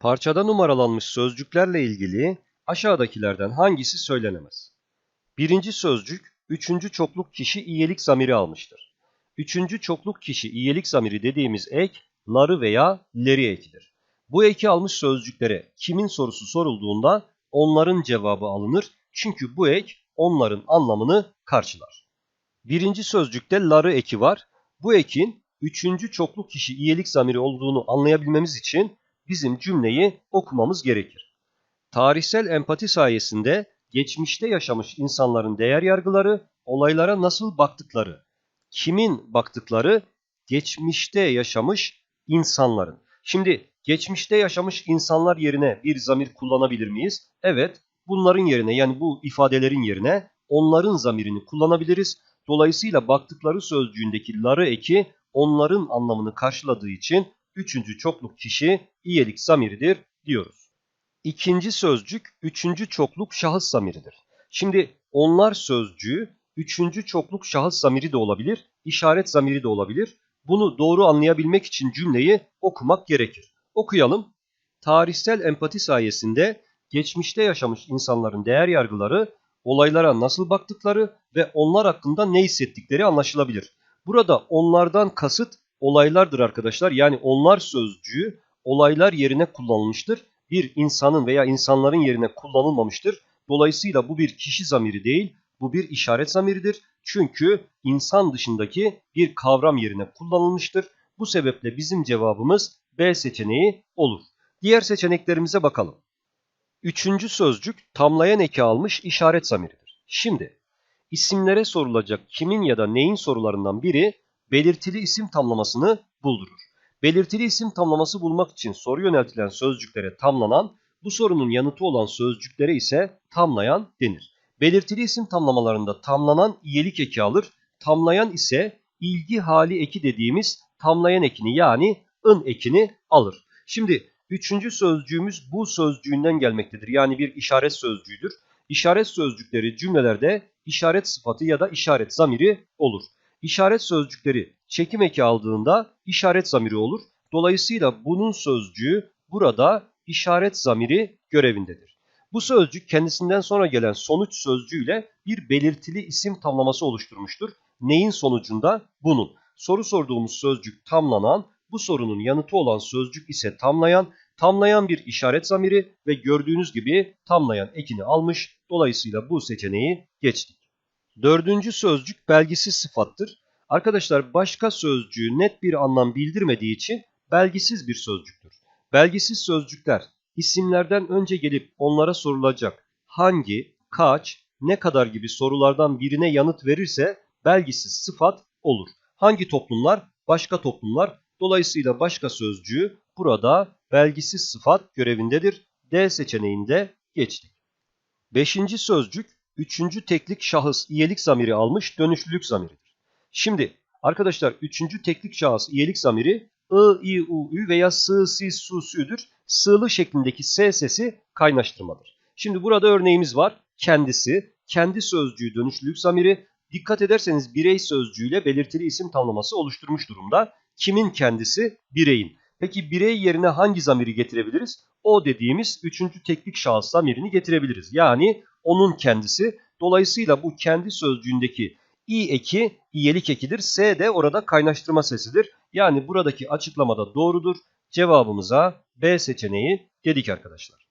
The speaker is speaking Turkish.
Parçada numaralanmış sözcüklerle ilgili aşağıdakilerden hangisi söylenemez? Birinci sözcük, üçüncü çokluk kişi iyilik zamiri almıştır. Üçüncü çokluk kişi iyilik zamiri dediğimiz ek, ları veya leri ekidir. Bu eki almış sözcüklere kimin sorusu sorulduğunda onların cevabı alınır. Çünkü bu ek onların anlamını karşılar. Birinci sözcükte ları eki var. Bu ekin üçüncü çokluk kişi iyilik zamiri olduğunu anlayabilmemiz için bizim cümleyi okumamız gerekir. Tarihsel empati sayesinde geçmişte yaşamış insanların değer yargıları, olaylara nasıl baktıkları, kimin baktıkları, geçmişte yaşamış insanların. Şimdi geçmişte yaşamış insanlar yerine bir zamir kullanabilir miyiz? Evet, bunların yerine yani bu ifadelerin yerine onların zamirini kullanabiliriz. Dolayısıyla baktıkları sözcüğündeki ları eki onların anlamını karşıladığı için üçüncü çokluk kişi iyilik zamiridir diyoruz. İkinci sözcük üçüncü çokluk şahıs zamiridir. Şimdi onlar sözcüğü üçüncü çokluk şahıs zamiri de olabilir, işaret zamiri de olabilir. Bunu doğru anlayabilmek için cümleyi okumak gerekir. Okuyalım. Tarihsel empati sayesinde geçmişte yaşamış insanların değer yargıları, olaylara nasıl baktıkları ve onlar hakkında ne hissettikleri anlaşılabilir. Burada onlardan kasıt olaylardır arkadaşlar. Yani onlar sözcüğü olaylar yerine kullanılmıştır. Bir insanın veya insanların yerine kullanılmamıştır. Dolayısıyla bu bir kişi zamiri değil, bu bir işaret zamiridir. Çünkü insan dışındaki bir kavram yerine kullanılmıştır. Bu sebeple bizim cevabımız B seçeneği olur. Diğer seçeneklerimize bakalım. Üçüncü sözcük tamlayan eki almış işaret zamiridir. Şimdi isimlere sorulacak kimin ya da neyin sorularından biri belirtili isim tamlamasını buldurur. Belirtili isim tamlaması bulmak için soru yöneltilen sözcüklere tamlanan, bu sorunun yanıtı olan sözcüklere ise tamlayan denir. Belirtili isim tamlamalarında tamlanan iyilik eki alır, tamlayan ise ilgi hali eki dediğimiz tamlayan ekini yani ın ekini alır. Şimdi üçüncü sözcüğümüz bu sözcüğünden gelmektedir. Yani bir işaret sözcüğüdür. İşaret sözcükleri cümlelerde işaret sıfatı ya da işaret zamiri olur. İşaret sözcükleri çekim eki aldığında işaret zamiri olur. Dolayısıyla bunun sözcüğü burada işaret zamiri görevindedir. Bu sözcük kendisinden sonra gelen sonuç sözcüğüyle bir belirtili isim tamlaması oluşturmuştur. Neyin sonucunda? Bunun. Soru sorduğumuz sözcük tamlanan, bu sorunun yanıtı olan sözcük ise tamlayan, tamlayan bir işaret zamiri ve gördüğünüz gibi tamlayan ekini almış. Dolayısıyla bu seçeneği geçtik. Dördüncü sözcük belgisiz sıfattır. Arkadaşlar başka sözcüğü net bir anlam bildirmediği için belgisiz bir sözcüktür. Belgisiz sözcükler isimlerden önce gelip onlara sorulacak hangi, kaç, ne kadar gibi sorulardan birine yanıt verirse belgisiz sıfat olur. Hangi toplumlar? Başka toplumlar. Dolayısıyla başka sözcüğü burada belgisiz sıfat görevindedir. D seçeneğinde geçtik. Beşinci sözcük üçüncü teklik şahıs iyilik zamiri almış dönüşlülük zamiridir. Şimdi arkadaşlar üçüncü teklik şahıs iyilik zamiri ı, i, u, ü veya sı, si, su, sü'dür. Sığlı şeklindeki s sesi kaynaştırmadır. Şimdi burada örneğimiz var. Kendisi, kendi sözcüğü dönüşlülük zamiri. Dikkat ederseniz birey sözcüğüyle belirtili isim tamlaması oluşturmuş durumda. Kimin kendisi? Bireyin. Peki birey yerine hangi zamiri getirebiliriz? O dediğimiz üçüncü teklik şahıs zamirini getirebiliriz. Yani onun kendisi. Dolayısıyla bu kendi sözcüğündeki i eki iyelik ekidir. S de orada kaynaştırma sesidir. Yani buradaki açıklamada doğrudur. Cevabımıza B seçeneği dedik arkadaşlar.